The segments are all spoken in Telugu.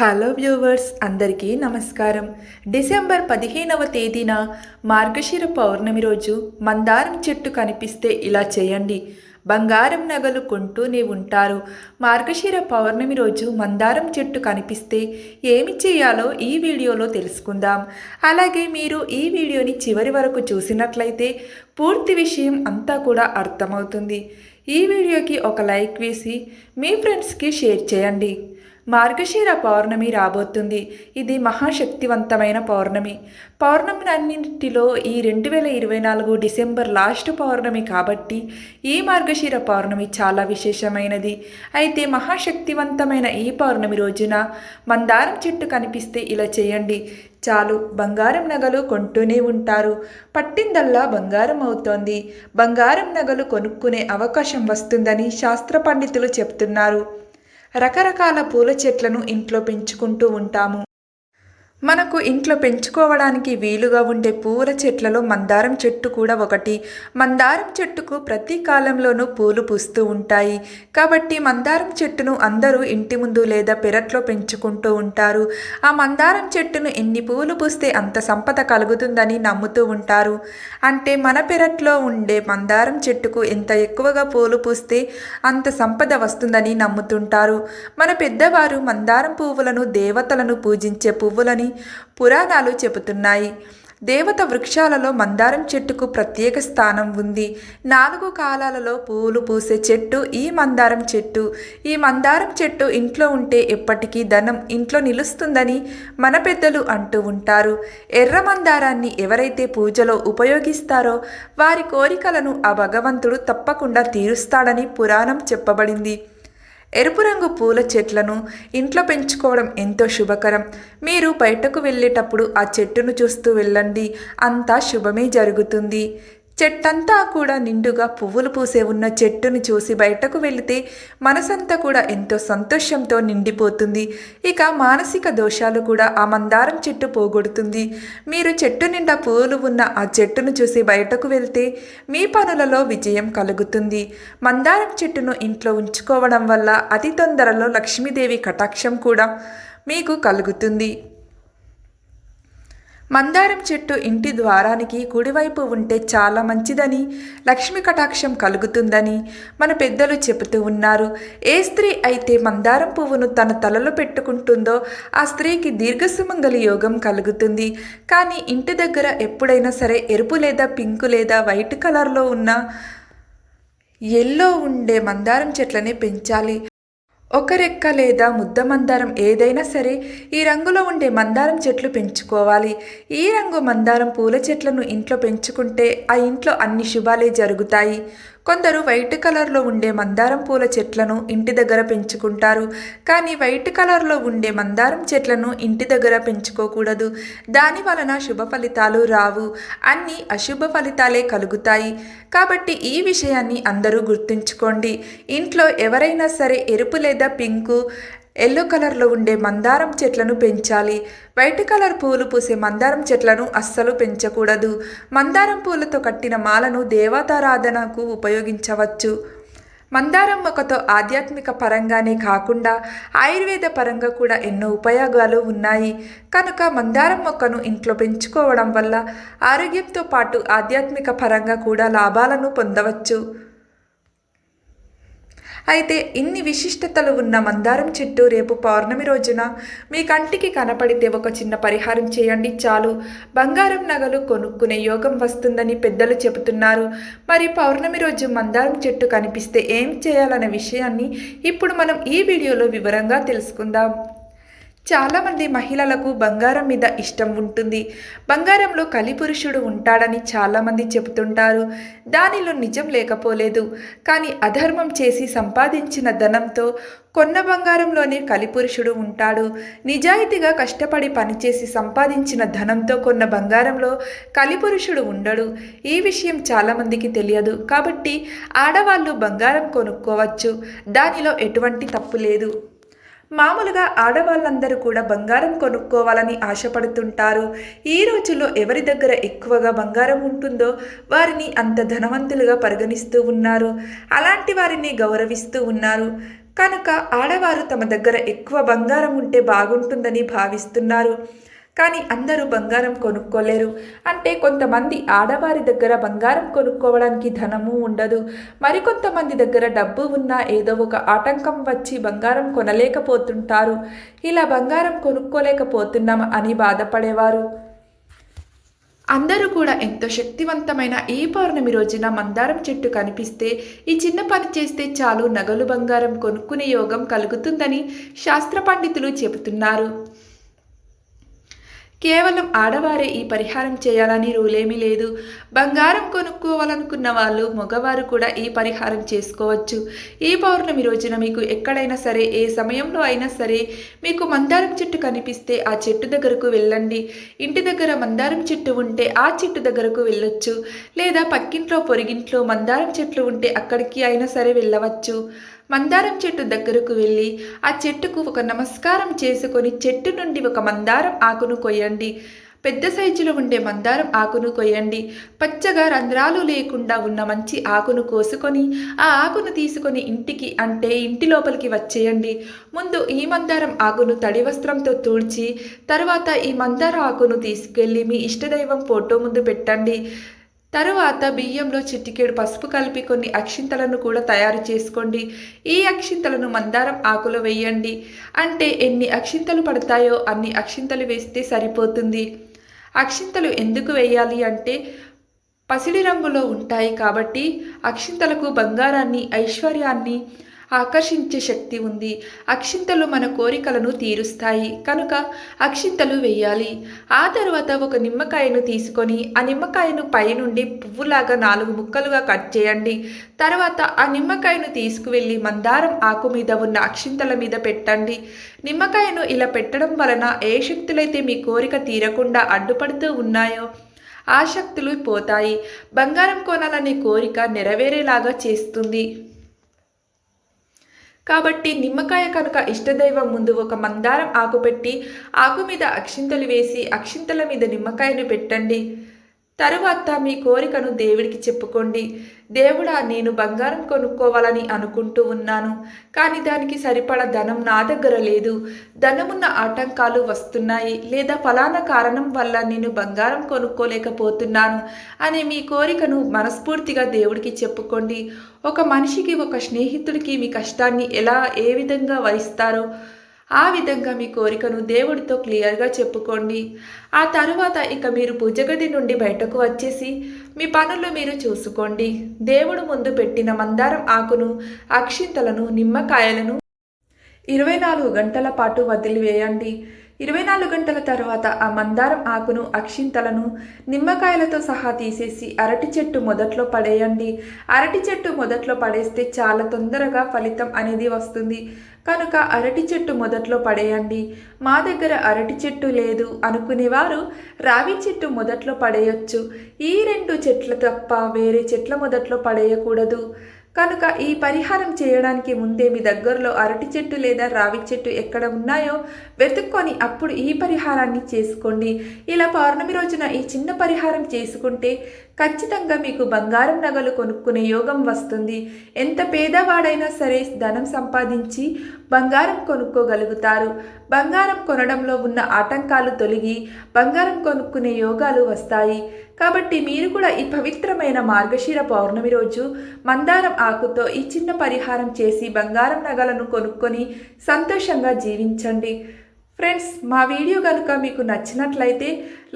హలో వ్యూవర్స్ అందరికీ నమస్కారం. డిసెంబర్ పదిహేనవ తేదీన మార్గశిర పౌర్ణమి రోజు మందారం చెట్టు కనిపిస్తే ఇలా చేయండి. బంగారం నగలు కొంటూనే ఉంటారు. మార్గశిర పౌర్ణమి రోజు మందారం చెట్టు కనిపిస్తే ఏమి చేయాలో ఈ వీడియోలో తెలుసుకుందాం. అలాగే మీరు ఈ వీడియోని చివరి వరకు చూసినట్లయితే పూర్తి విషయం అంతా కూడా అర్థమవుతుంది. ఈ వీడియోకి ఒక లైక్ వేసి మీ ఫ్రెండ్స్కి షేర్ చేయండి. మార్గశీర పౌర్ణమి రాబోతుంది. ఇది మహాశక్తివంతమైన పౌర్ణమి. పౌర్ణమిలన్నింటిలో ఈ రెండు వేల ఇరవై నాలుగు డిసెంబర్ లాస్ట్ పౌర్ణమి కాబట్టి ఈ మార్గశీర పౌర్ణమి చాలా విశేషమైనది. అయితే మహాశక్తివంతమైన ఈ పౌర్ణమి రోజున మందారం చెట్టు కనిపిస్తే ఇలా చేయండి. చాలు బంగారం నగలు కొంటూనే ఉంటారు. పట్టిందల్లా బంగారం అవుతోంది. బంగారం నగలు కొనుక్కునే అవకాశం వస్తుందని శాస్త్ర పండితులు చెప్తున్నారు. రకరకాల పూల చెట్లను ఇంట్లో పెంచుకుంటూ ఉంటాము. మనకు ఇంట్లో పెంచుకోవడానికి వీలుగా ఉండే పూల చెట్లలో మందారం చెట్టు కూడా ఒకటి. మందారం చెట్టుకు ప్రతి కాలంలోనూ పూలు పూస్తూ ఉంటాయి. కాబట్టి మందారం చెట్టును అందరూ ఇంటి ముందు లేదా పెరట్లో పెంచుకుంటూ ఉంటారు. ఆ మందారం చెట్టును ఎన్ని పూలు పూస్తే అంత సంపద కలుగుతుందని నమ్ముతూ ఉంటారు. అంటే మన పెరట్లో ఉండే మందారం చెట్టుకు ఎంత ఎక్కువగా పూలు పూస్తే అంత సంపద వస్తుందని నమ్ముతుంటారు. మన పెద్దవారు మందారం పువ్వులను దేవతలను పూజించే పువ్వులని పురాణాలు చెబుతున్నాయి. దేవత వృక్షాలలో మందారం చెట్టుకు ప్రత్యేక స్థానం ఉంది. నాలుగు కాలాలలో పూలు పూసే చెట్టు ఈ మందారం చెట్టు. ఈ మందారం చెట్టు ఇంట్లో ఉంటే ఎప్పటికీ ధనం ఇంట్లో నిలుస్తుందని మన పెద్దలు అంటూ ఉంటారు. ఎర్ర మందారాన్ని ఎవరైతే పూజలో ఉపయోగిస్తారో వారి కోరికలను ఆ భగవంతుడు తప్పకుండా తీరుస్తాడని పురాణం చెప్పబడింది. ఎరుపు రంగు పూల చెట్లను ఇంట్లో పెంచుకోవడం ఎంతో శుభకరం. మీరు బయటకు వెళ్ళేటప్పుడు ఆ చెట్టును చూస్తూ వెళ్ళండి. అంతా శుభమే జరుగుతుంది. చెట్టంతా కూడా నిండుగా పువ్వులు పూసే ఉన్న చెట్టును చూసి బయటకు వెళితే మనసంతా కూడా ఎంతో సంతోషంతో నిండిపోతుంది. ఇక మానసిక దోషాలు కూడా ఆ మందారం చెట్టు పోగొడుతుంది. మీరు చెట్టు నిండా పువ్వులు ఉన్న ఆ చెట్టును చూసి బయటకు వెళ్తే మీ పనులలో విజయం కలుగుతుంది. మందారం చెట్టును ఇంట్లో ఉంచుకోవడం వల్ల అతి తొందరలో లక్ష్మీదేవి కటాక్షం కూడా మీకు కలుగుతుంది. మందారం చెట్టు ఇంటి ద్వారానికి కుడివైపు ఉంటే చాలా మంచిదని లక్ష్మీ కటాక్షం కలుగుతుందని మన పెద్దలు చెబుతూ ఉన్నారు. ఏ స్త్రీ అయితే మందారం పువ్వును తన తలలో పెట్టుకుంటుందో ఆ స్త్రీకి దీర్ఘసుమంగలి యోగం కలుగుతుంది. కానీ ఇంటి దగ్గర ఎప్పుడైనా సరే ఎరుపు లేదా పింక్ లేదా వైట్ కలర్లో ఉన్న ఎల్లో ఉండే మందారం చెట్లని పెంచాలి. ఒక రెక్క లేదా ముద్ద మందారం ఏదైనా సరే ఈ రంగులో ఉండే మందారం చెట్లు పెంచుకోవాలి. ఈ రంగు మందారం పూల చెట్లను ఇంట్లో పెంచుకుంటే ఆ ఇంట్లో అన్ని శుభాలే జరుగుతాయి. కొందరు వైట్ కలర్లో ఉండే మందారం పూల చెట్లను ఇంటి దగ్గర పెంచుకుంటారు. కానీ వైట్ కలర్లో ఉండే మందారం చెట్లను ఇంటి దగ్గర పెంచుకోకూడదు. దాని వలన శుభ ఫలితాలు రావు. అన్ని అశుభ ఫలితాలే కలుగుతాయి. కాబట్టి ఈ విషయాన్ని అందరూ గుర్తుంచుకోండి. ఇంట్లో ఎవరైనా సరే ఎరుపు లేదా పింకు ఎల్లో కలర్లో ఉండే మందారం చెట్లను పెంచాలి. వైట్ కలర్ పూలు పూసే మందారం చెట్లను అస్సలు పెంచకూడదు. మందారం పూలతో కట్టిన మాలను దేవతారాధనకు ఉపయోగించవచ్చు. మందారం మొక్కతో ఆధ్యాత్మిక పరంగానే కాకుండా ఆయుర్వేద పరంగా కూడా ఎన్నో ఉపయోగాలు ఉన్నాయి. కనుక మందారం మొక్కను ఇంట్లో పెంచుకోవడం వల్ల ఆరోగ్యంతో పాటు ఆధ్యాత్మిక పరంగా కూడా లాభాలను పొందవచ్చు. అయితే ఇన్ని విశిష్టతలు ఉన్న మందారం చెట్టు రేపు పౌర్ణమి రోజున మీ కంటికి కనపడితే ఒక చిన్న పరిహారం చేయండి చాలు. బంగారం నగలు కొనుక్కునే యోగం వస్తుందని పెద్దలు చెబుతున్నారు. మరి పౌర్ణమి రోజు మందారం చెట్టు కనిపిస్తే ఏం చేయాలనే విషయాన్ని ఇప్పుడు మనం ఈ వీడియోలో వివరంగా తెలుసుకుందాం. చాలామంది మహిళలకు బంగారం మీద ఇష్టం ఉంటుంది. బంగారంలో కలిపురుషుడు ఉంటాడని చాలామంది చెబుతుంటారు. దానిలో నిజం లేకపోలేదు. కానీ అధర్మం చేసి సంపాదించిన ధనంతో కొన్న బంగారంలోనే కలిపురుషుడు ఉంటాడు. నిజాయితీగా కష్టపడి పనిచేసి సంపాదించిన ధనంతో కొన్న బంగారంలో కలిపురుషుడు ఉండడు. ఈ విషయం చాలామందికి తెలియదు. కాబట్టి ఆడవాళ్ళు బంగారం కొనుక్కోవచ్చు. దానిలో ఎటువంటి తప్పు లేదు. మామూలుగా ఆడవాళ్ళందరూ కూడా బంగారం కొనుక్కోవాలని ఆశపడుతుంటారు. ఈ రోజుల్లో ఎవరి దగ్గర ఎక్కువగా బంగారం ఉంటుందో వారిని అంత ధనవంతులుగా పరిగణిస్తూ ఉన్నారు. అలాంటి వారిని గౌరవిస్తూ ఉన్నారు. కనుక ఆడవారు తమ దగ్గర ఎక్కువ బంగారం ఉంటే బాగుంటుందని భావిస్తున్నారు. కానీ అందరూ బంగారం కొనుక్కోలేరు. అంటే కొంతమంది ఆడవారి దగ్గర బంగారం కొనుక్కోవడానికి ధనము ఉండదు. మరికొంతమంది దగ్గర డబ్బు ఉన్నా ఏదో ఒక ఆటంకం వచ్చి బంగారం కొనలేకపోతుంటారు. ఇలా బంగారం కొనుక్కోలేకపోతున్నాం అని బాధపడేవారు. అందరూ కూడా ఎంతో శక్తివంతమైన ఈ పౌర్ణమి రోజున మందారం చెట్టు కనిపిస్తే ఈ చిన్న పని చేస్తే చాలు నగలు బంగారం కొనుక్కునే యోగం కలుగుతుందని శాస్త్ర పండితులు చెబుతున్నారు. కేవలం ఆడవారే ఈ పరిహారం చేయాలని రూలేమీ లేదు. బంగారం కొనుక్కోవాలనుకున్న వాళ్ళు మగవారు కూడా ఈ పరిహారం చేసుకోవచ్చు. ఈ పౌర్ణమి రోజున మీకు ఎక్కడైనా సరే ఏ సమయంలో అయినా సరే మీకు మందారం చెట్టు కనిపిస్తే ఆ చెట్టు దగ్గరకు వెళ్ళండి. ఇంటి దగ్గర మందారం చెట్టు ఉంటే ఆ చెట్టు దగ్గరకు వెళ్ళొచ్చు. లేదా పక్కింట్లో పొరిగింట్లో మందారం చెట్లు ఉంటే అక్కడికి అయినా సరే వెళ్ళవచ్చు. మందారం చెట్టు దగ్గరకు వెళ్ళి ఆ చెట్టుకు ఒక నమస్కారం చేసుకొని చెట్టు నుండి ఒక మందారం ఆకును కొయ్యండి. పెద్ద సైజులో ఉండే మందారం ఆకును కొయ్యండి. పచ్చగా రంధ్రాలు లేకుండా ఉన్న మంచి ఆకును కోసుకొని ఆ ఆకును తీసుకొని ఇంటికి అంటే ఇంటి లోపలికి వచ్చేయండి. ముందు ఈ మందారం ఆకును తడి వస్త్రంతో తుడిచి తర్వాత ఈ మందార ఆకును తీసుకెళ్ళి మీ ఇష్టదైవం ఫోటో ముందు పెట్టండి. తరువాత బియ్యంలో చిట్టికేడు పసుపు కలిపి కొన్ని అక్షింతలను కూడా తయారు చేసుకోండి. ఈ అక్షింతలను మందారం ఆకులో వేయండి. అంటే ఎన్ని అక్షింతలు పడతాయో అన్ని అక్షింతలు వేస్తే సరిపోతుంది. అక్షింతలు ఎందుకు వేయాలి అంటే పసిడి రంగులో ఉంటాయి కాబట్టి అక్షింతలకు బంగారాన్ని ఐశ్వర్యాన్ని ఆకర్షించే శక్తి ఉంది. అక్షింతలు మన కోరికలను తీరుస్తాయి. కనుక అక్షింతలు వేయాలి. ఆ తర్వాత ఒక నిమ్మకాయను తీసుకొని ఆ నిమ్మకాయను పైనుండి పువ్వులాగా నాలుగు ముక్కలుగా కట్ చేయండి. తర్వాత ఆ నిమ్మకాయను తీసుకువెళ్ళి మందారం ఆకు మీద ఉన్న అక్షింతల మీద పెట్టండి. నిమ్మకాయను ఇలా పెట్టడం వలన ఏ శక్తులైతే మీ కోరిక తీరకుండా అడ్డుపడుతూ ఉన్నాయో ఆ శక్తులు పోతాయి. బంగారం కొనాలనే కోరిక నెరవేరేలాగా చేస్తుంది. కాబట్టి నిమ్మకాయ కనుక ఇష్టదైవం ముందు ఒక మందారం ఆకు పెట్టి ఆకు మీద అక్షింతలు వేసి అక్షింతల మీద నిమ్మకాయను పెట్టండి. తరువాత మీ కోరికను దేవుడికి చెప్పుకోండి. దేవుడా నేను బంగారం కొనుక్కోవాలని అనుకుంటూ ఉన్నాను కానీ దానికి సరిపడ ధనం నా దగ్గర లేదు. ధనమున్న ఆటంకాలు వస్తున్నాయి లేదా ఫలానా కారణం వల్ల నేను బంగారం కొనుక్కోలేకపోతున్నాను అనే మీ కోరికను మనస్ఫూర్తిగా దేవుడికి చెప్పుకోండి. ఒక మనిషికి ఒక స్నేహితుడికి మీ కష్టాన్ని ఎలా ఏ విధంగా వహిస్తారో ఆ విధంగా మీ కోరికను దేవుడితో క్లియర్గా చెప్పుకోండి. ఆ తరువాత ఇక మీరు పూజగది నుండి బయటకు వచ్చేసి మీ పనులు మీరు చూసుకోండి. దేవుడు ముందు పెట్టిన మందారం ఆకును అక్షింతలను నిమ్మకాయలను ఇరవై నాలుగు గంటల పాటు వదిలివేయండి. ఇరవై నాలుగు గంటల తర్వాత ఆ మందారం ఆకును అక్షింతలను నిమ్మకాయలతో సహా తీసేసి అరటి చెట్టు మొదట్లో పడేయండి. అరటి చెట్టు మొదట్లో పడేస్తే చాలా తొందరగా ఫలితం అనేది వస్తుంది. కనుక అరటి చెట్టు మొదట్లో పడేయండి. మా దగ్గర అరటి చెట్టు లేదు అనుకునేవారు రావి చెట్టు మొదట్లో పడేయొచ్చు. ఈ రెండు చెట్ల తప్ప వేరే చెట్ల మొదట్లో పడేయకూడదు. కనుక ఈ పరిహారం చేయడానికి ముందే మీ దగ్గరలో అరటి చెట్టు లేదా రావి చెట్టు ఎక్కడ ఉన్నాయో వెతుక్కొని అప్పుడు ఈ పరిహారాన్ని చేసుకోండి. ఇలా పౌర్ణమి రోజున ఈ చిన్న పరిహారం చేసుకుంటే ఖచ్చితంగా మీకు బంగారం నగలు కొనుక్కునే యోగం వస్తుంది. ఎంత పేదవాడైనా సరే ధనం సంపాదించి బంగారం కొనుక్కోగలుగుతారు. బంగారం కొనడంలో ఉన్న ఆటంకాలు తొలగి బంగారం కొనుక్కునే యోగాలు వస్తాయి. కాబట్టి మీరు కూడా ఈ పవిత్రమైన మార్గశీర పౌర్ణమి రోజు మందారం ఆకుతో ఈ చిన్న పరిహారం చేసి బంగారం నగలను కొనుక్కొని సంతోషంగా జీవించండి. ఫ్రెండ్స్ మా వీడియో కనుక మీకు నచ్చినట్లయితే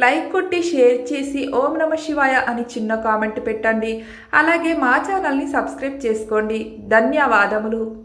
లైక్ కొట్టి షేర్ చేసి ఓం నమ శివాయ అని చిన్న కామెంట్ పెట్టండి. అలాగే మా ఛానల్ని సబ్స్క్రైబ్ చేసుకోండి. ధన్యవాదములు.